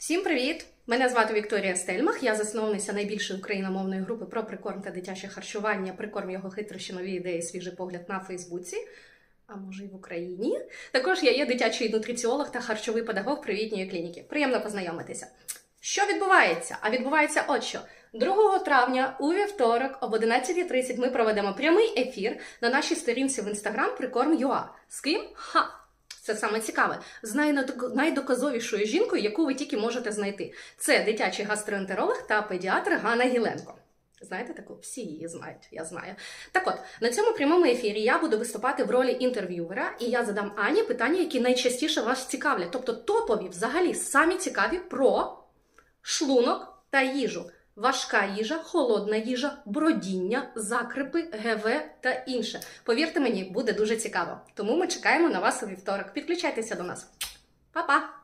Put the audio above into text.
Всім привіт! Мене звати Вікторія Стельмах. Я засновниця найбільшої україномовної групи про прикорм та дитяче харчування. Прикорм його хитрощі нові ідеї, свіжий погляд на Фейсбуці. А може, і в Україні. Також я є дитячий нутриціолог та харчовий педагог привітньої клініки. Приємно познайомитися. Що відбувається? А відбувається от що. 2 травня у вівторок об 11.30 ми проведемо прямий ефір на нашій сторінці в інстаграм Прикорм.ua. З ким? Ха! Це саме цікаве. З найдоказовішою жінкою, яку ви тільки можете знайти. Це дитячий гастроентеролог та педіатр Ганна Гіленко. Знаєте таку? Всі її знають, я знаю. Так от, на цьому прямому ефірі я буду виступати в ролі інтерв'ювера, і я задам Ані питання, які найчастіше вас цікавлять. Тобто топові, взагалі, самі цікаві про шлунок та їжу. Важка їжа, холодна їжа, бродіння, закрипи, ГВ та інше. Повірте мені, буде дуже цікаво. Тому ми чекаємо на вас у вівторок. Підключайтеся до нас. Па-па!